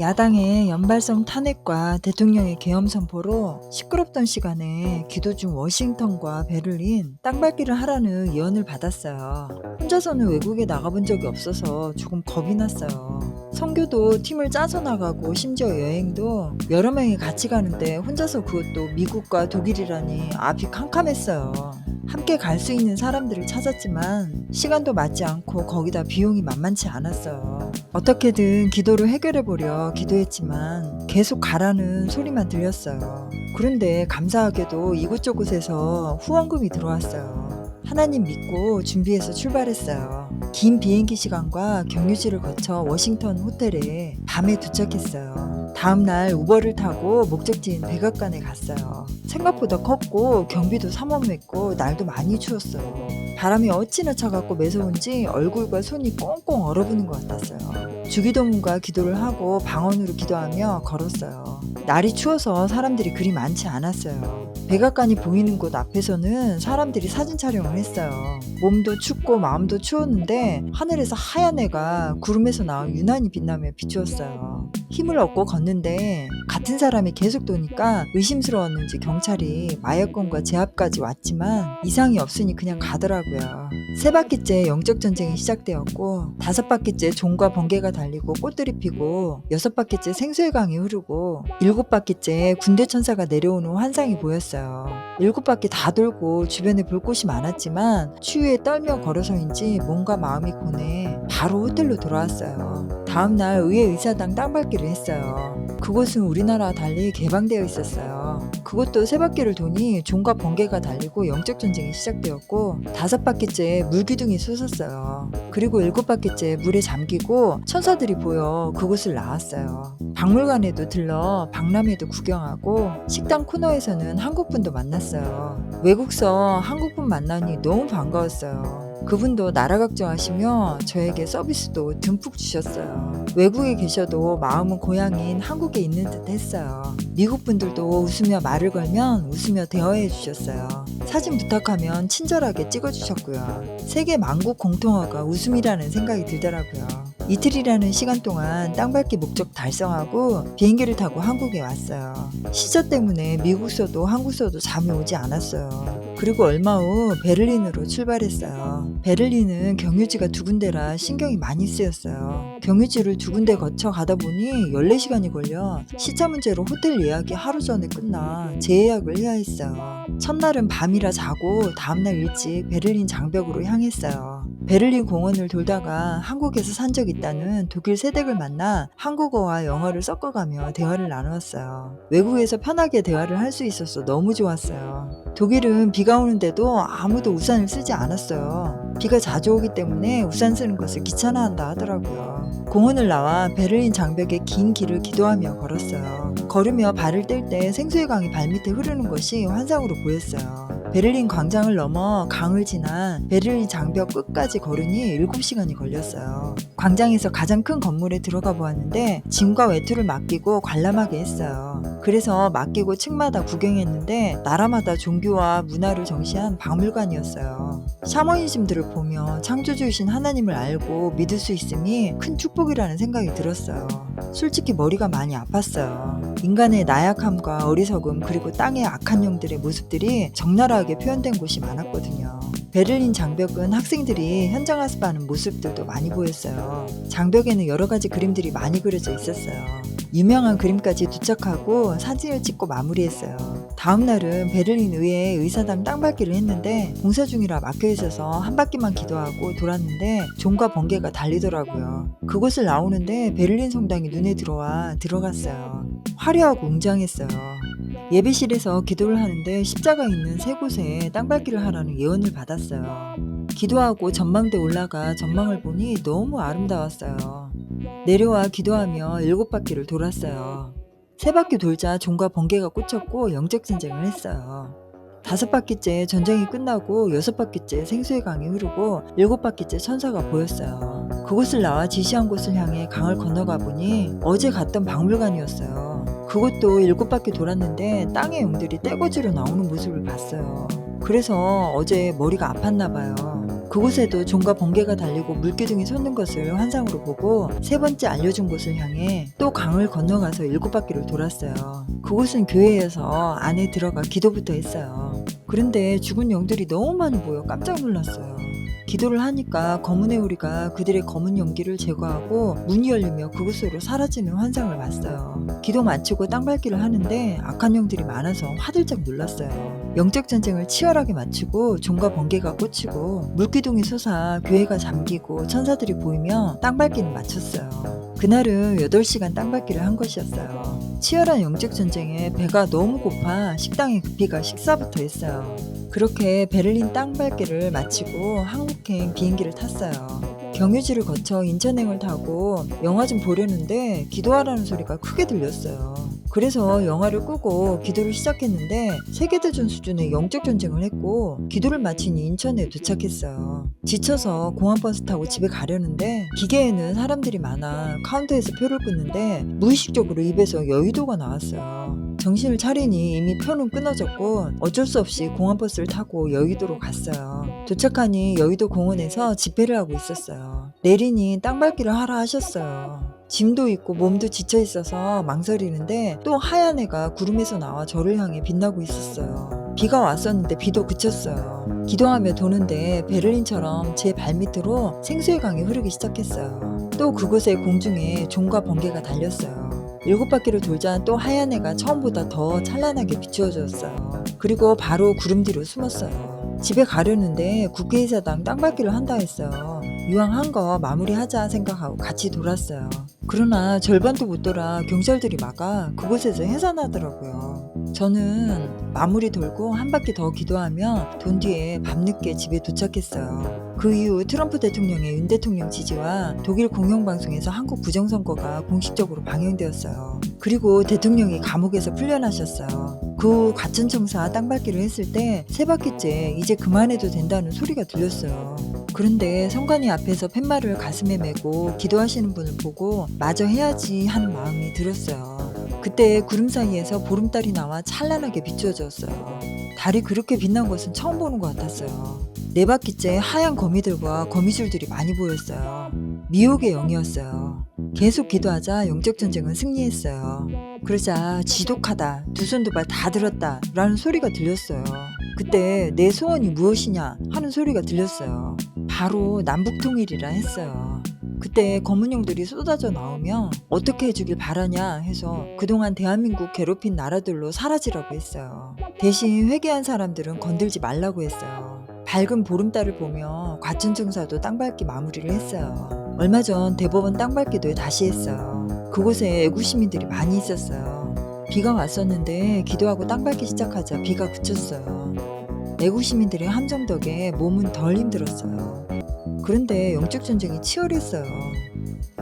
야당의 연발성 탄핵과 대통령의 계엄 선포로 시끄럽던 시간에 기도 중 워싱턴과 베를린 땅밟기를 하라는 예언을 받았어요. 혼자서는 외국에 나가본 적이 없어서 조금 겁이 났어요. 선교도 팀을 짜서 나가고 심지어 여행도 여러 명이 같이 가는데 혼자서 그것도 미국과 독일이라니 앞이 캄캄했어요. 함께 갈 수 있는 사람들을 찾았지만 시간도 맞지 않고 거기다 비용이 만만치 않았어요. 어떻게든 기도를 해결해보려 기도했지만 계속 가라는 소리만 들렸어요. 그런데 감사하게도 이곳저곳에서 후원금이 들어왔어요. 하나님 믿고 준비해서 출발했어요. 긴 비행기 시간과 경유지를 거쳐 워싱턴 호텔에 밤에 도착했어요. 다음날 우버를 타고 목적지인 백악관에 갔어요. 생각보다 컸고 경비도 삼엄했고 날도 많이 추웠어요. 바람이 어찌나 차갑고 매서운지 얼굴과 손이 꽁꽁 얼어붙는 것 같았어요. 주기도문과 기도를 하고 방언으로 기도하며 걸었어요. 날이 추워서 사람들이 그리 많지 않았어요. 백악관이 보이는 곳 앞에서는 사람들이 사진 촬영을 했어요. 몸도 춥고 마음도 추웠는데 하늘에서 하얀 해가 구름에서 나와 유난히 빛나며 비추었어요. 힘을 얻고 걷는데 같은 사람이 계속 도니까 의심스러웠는지 경찰이 마약건과 제압까지 왔지만 이상이 없으니 그냥 가더라고요. 세 바퀴째 영적 전쟁이 시작되었고 다섯 바퀴째 종과 번개가 달리고 꽃들이 피고 여섯 바퀴째 생수의 강이 흐르고 일곱 바퀴째 군대 천사가 내려오는 환상이 보였어요. 일곱 바퀴 다 돌고 주변에 볼 곳이 많았지만 추위에 떨며 걸어서인지 몸과 마음이 고뇌 바로 호텔로 돌아왔어요. 다음날 의회 의사당 땅밟기를 했어요. 그곳은 우리나라와 달리 개방되어 있었어요. 그것도 세 바퀴를 도니 종과 번개가 달리고 영적 전쟁이 시작되었고 다섯 바퀴째 물기둥이 솟았어요. 그리고 일곱 바퀴째 물에 잠기고 천사들이 보여 그곳을 나왔어요. 박물관에도 들러 박람회도 구경하고 식당 코너에서는 한국분도 만났어요. 외국서 한국분 만나니 너무 반가웠어요. 그분도 나라 걱정하시며 저에게 서비스도 듬뿍 주셨어요. 외국에 계셔도 마음은 고향인 한국에 있는 듯 했어요. 미국 분들도 웃으며 말을 걸면 웃으며 대화해 주셨어요. 사진 부탁하면 친절하게 찍어 주셨고요. 세계 만국 공통어가 웃음이라는 생각이 들더라고요. 이틀이라는 시간 동안 땅밟기 목적 달성하고 비행기를 타고 한국에 왔어요. 시저 때문에 미국서도 한국서도 잠이 오지 않았어요. 그리고 얼마 후 베를린으로 출발했어요. 베를린은 경유지가 두 군데라 신경이 많이 쓰였어요. 경유지를 두 군데 거쳐 가다 보니 14시간이 걸려 시차 문제로 호텔 예약이 하루 전에 끝나 재예약을 해야 했어요. 첫날은 밤이라 자고 다음날 일찍 베를린 장벽으로 향했어요. 베를린 공원을 돌다가 한국에서 산 적 있다는 독일 세댁을 만나 한국어와 영어를 섞어가며 대화를 나누었어요. 외국에서 편하게 대화를 할 수 있어서 너무 좋았어요. 독일은 비가 오는데도 아무도 우산을 쓰지 않았어요. 비가 자주 오기 때문에 우산 쓰는 것을 귀찮아한다 하더라고요. 공원을 나와 베를린 장벽의 긴 길을 기도하며 걸었어요. 걸으며 발을 뗄 때 생수의 강이 발밑에 흐르는 것이 환상으로 보였어요. 베를린 광장을 넘어 강을 지나 베를린 장벽 끝까지 걸으니 7시간이 걸렸어요. 광장에서 가장 큰 건물에 들어가 보았는데 짐과 외투를 맡기고 관람하게 했어요. 그래서 맡기고 층마다 구경했는데 나라마다 종교와 문화를 정시한 박물관이었어요. 샤머니즘들을 보며 창조주이신 하나님을 알고 믿을 수 있음이 큰 축복이라는 생각이 들었어요. 솔직히 머리가 많이 아팠어요. 인간의 나약함과 어리석음 그리고 땅의 악한 영들의 모습들이 적나라하게 표현된 곳이 많았거든요. 베를린 장벽은 학생들이 현장 학습하는 모습들도 많이 보였어요. 장벽에는 여러 가지 그림들이 많이 그려져 있었어요. 유명한 그림까지 도착하고 사진을 찍고 마무리했어요. 다음 날은 베를린 의회에 의사당 땅밟기를 했는데 공사 중이라 막혀 있어서 한 바퀴만 기도하고 돌았는데 종과 번개가 달리더라고요. 그곳을 나오는데 베를린 성당이 눈에 들어와 들어갔어요. 화려하고 웅장했어요. 예배실에서 기도를 하는데 십자가 있는 세 곳에 땅밟기를 하라는 예언을 받았어요. 기도하고 전망대 올라가 전망을 보니 너무 아름다웠어요. 내려와 기도하며 일곱 바퀴를 돌았어요. 세 바퀴 돌자 종과 번개가 꽂혔고 영적 전쟁을 했어요. 다섯 바퀴째 전쟁이 끝나고 여섯 바퀴째 생수의 강이 흐르고 일곱 바퀴째 천사가 보였어요. 그곳을 나와 지시한 곳을 향해 강을 건너가 보니 어제 갔던 박물관이었어요. 그것도 일곱 바퀴 돌았는데 땅의 용들이 떼거지로 나오는 모습을 봤어요. 그래서 어제 머리가 아팠나 봐요. 그곳에도 종과 번개가 달리고 물기둥이 솟는 것을 환상으로 보고 세 번째 알려준 곳을 향해 또 강을 건너가서 일곱 바퀴를 돌았어요. 그곳은 교회여서 안에 들어가 기도부터 했어요. 그런데 죽은 영들이 너무 많이 보여 깜짝 놀랐어요. 기도를 하니까 검은 애우리가 그들의 검은 연기를 제거하고 문이 열리며 그곳으로 사라지는 환상을 봤어요. 기도 마치고 땅밟기를 하는데 악한 영들이 많아서 화들짝 놀랐어요. 영적 전쟁을 치열하게 마치고 종과 번개가 꽂히고 물기둥이 솟아 교회가 잠기고 천사들이 보이며 땅밟기는 마쳤어요. 그날은 8시간 땅밟기를 한 것이었어요. 치열한 영적 전쟁에 배가 너무 고파 식당에 급히 가 식사부터 했어요. 그렇게 베를린 땅밟기를 마치고 한국행 비행기를 탔어요. 경유지를 거쳐 인천행을 타고 영화 좀 보려는데 기도하라는 소리가 크게 들렸어요. 그래서 영화를 끄고 기도를 시작했는데 세계대전 수준의 영적 전쟁을 했고 기도를 마친 인천에 도착했어요. 지쳐서 공항버스 타고 집에 가려는데 기계에는 사람들이 많아 카운터에서 표를 끊는데 무의식적으로 입에서 여의도가 나왔어요. 정신을 차리니 이미 표는 끊어졌고 어쩔 수 없이 공항버스를 타고 여의도로 갔어요. 도착하니 여의도 공원에서 집회를 하고 있었어요. 내리니 땅밟기를 하라 하셨어요. 짐도 있고 몸도 지쳐 있어서 망설이는데 또 하얀 애가 구름에서 나와 저를 향해 빛나고 있었어요. 비가 왔었는데 비도 그쳤어요. 기도하며 도는데 베를린처럼 제 발밑으로 생수의 강이 흐르기 시작했어요. 또 그곳에 공중에 종과 번개가 달렸어요. 일곱 바퀴를 돌자 또 하얀 애가 처음보다 더 찬란하게 비추어졌어요. 그리고 바로 구름 뒤로 숨었어요. 집에 가려는데 국회의사당 땅밟기를 한다 했어요. 이왕 한 거 마무리하자 생각하고 같이 돌았어요. 그러나 절반도 못 돌아 경찰들이 막아 그곳에서 해산하더라고요. 저는 마무리 돌고 한 바퀴 더 기도하며 돈 뒤에 밤늦게 집에 도착했어요. 그 이후 트럼프 대통령의 윤 대통령 지지와 독일 공영방송에서 한국 부정선거가 공식적으로 방영되었어요. 그리고 대통령이 감옥에서 풀려나셨어요. 그 후 과천청사 땅밟기를 했을 때 세 바퀴째 이제 그만해도 된다는 소리가 들렸어요. 그런데 성관이 앞에서 팻말을 가슴에 메고 기도하시는 분을 보고 마저 해야지 하는 마음이 들었어요. 그때 구름 사이에서 보름달이 나와 찬란하게 비추어졌어요. 달이 그렇게 빛난 것은 처음 보는 것 같았어요. 네 바퀴째 하얀 거미들과 거미줄들이 많이 보였어요. 미혹의 영이었어요. 계속 기도하자 영적 전쟁은 승리했어요. 그러자 지독하다, 두 손 두 발 다 들었다 라는 소리가 들렸어요. 그때 내 소원이 무엇이냐 하는 소리가 들렸어요. 바로 남북통일이라 했어요. 그때 검은용들이 쏟아져 나오며 어떻게 해주길 바라냐 해서 그동안 대한민국 괴롭힌 나라들로 사라지라고 했어요. 대신 회개한 사람들은 건들지 말라고 했어요. 밝은 보름달을 보며 과천청사도 땅밟기 마무리를 했어요. 얼마 전 대법원 땅밟기도 다시 했어요. 그곳에 애국 시민들이 많이 있었어요. 비가 왔었는데 기도하고 땅밟기 시작하자 비가 그쳤어요. 애국 시민들의 함정 덕에 몸은 덜 힘들었어요. 그런데 영적 전쟁이 치열했어요.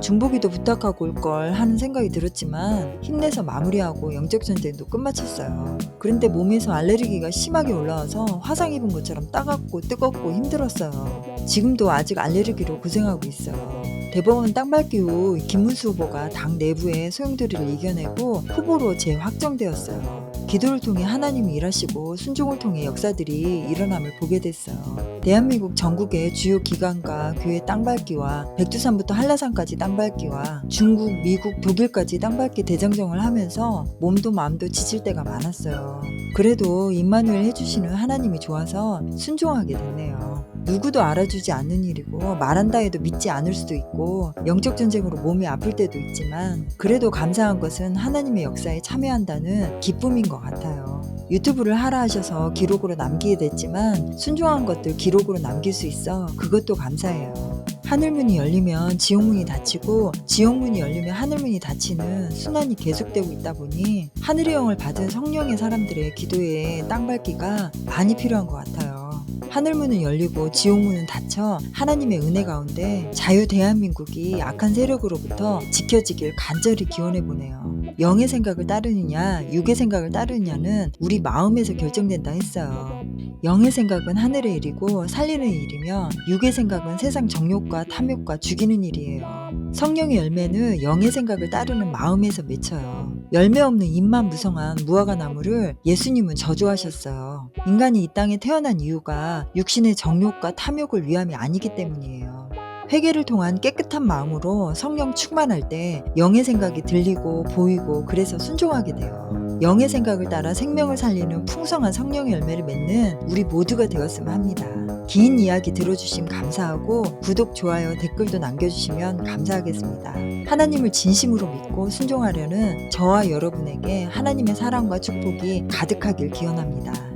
중보기도 부탁하고 올 걸 하는 생각이 들었지만 힘내서 마무리하고 영적 전쟁도 끝마쳤어요. 그런데 몸에서 알레르기가 심하게 올라와서 화상 입은 것처럼 따갑고 뜨겁고 힘들었어요. 지금도 아직 알레르기로 고생하고 있어요. 대법원 땅 밟기 후 김문수 후보가 당 내부의 소용돌이를 이겨내고 후보로 재확정되었어요. 기도를 통해 하나님이 일하시고 순종을 통해 역사들이 일어남을 보게 됐어요. 대한민국 전국의 주요 기관과 교회 땅밟기와 백두산부터 한라산까지 땅밟기와 중국, 미국, 독일까지 땅밟기 대장정을 하면서 몸도 마음도 지칠 때가 많았어요. 그래도 임마누엘 해주시는 하나님이 좋아서 순종하게 됐네요. 누구도 알아주지 않는 일이고 말한다 해도 믿지 않을 수도 있고 영적 전쟁으로 몸이 아플 때도 있지만 그래도 감사한 것은 하나님의 역사에 참여한다는 기쁨인 것 같아요. 유튜브를 하라 하셔서 기록으로 남기게 됐지만 순종한 것들 기록으로 남길 수 있어 그것도 감사해요. 하늘문이 열리면 지옥문이 닫히고 지옥문이 열리면 하늘문이 닫히는 순환이 계속되고 있다 보니 하늘의 영을 받은 성령의 사람들의 기도에 땅 밟기가 많이 필요한 것 같아요. 하늘문은 열리고 지옥문은 닫혀 하나님의 은혜 가운데 자유 대한민국이 악한 세력으로부터 지켜지길 간절히 기원해 보네요. 영의 생각을 따르느냐, 육의 생각을 따르느냐는 우리 마음에서 결정된다 했어요. 영의 생각은 하늘의 일이고 살리는 일이며 육의 생각은 세상 정욕과 탐욕과 죽이는 일이에요. 성령의 열매는 영의 생각을 따르는 마음에서 맺혀요. 열매 없는 입만 무성한 무화과 나무를 예수님은 저주하셨어요. 인간이 이 땅에 태어난 이유가 육신의 정욕과 탐욕을 위함이 아니기 때문이에요. 회개를 통한 깨끗한 마음으로 성령 충만할 때 영의 생각이 들리고 보이고 그래서 순종하게 돼요. 영의 생각을 따라 생명을 살리는 풍성한 성령의 열매를 맺는 우리 모두가 되었으면 합니다. 긴 이야기 들어주심 감사하고 구독, 좋아요, 댓글도 남겨주시면 감사하겠습니다. 하나님을 진심으로 믿고 순종하려는 저와 여러분에게 하나님의 사랑과 축복이 가득하길 기원합니다.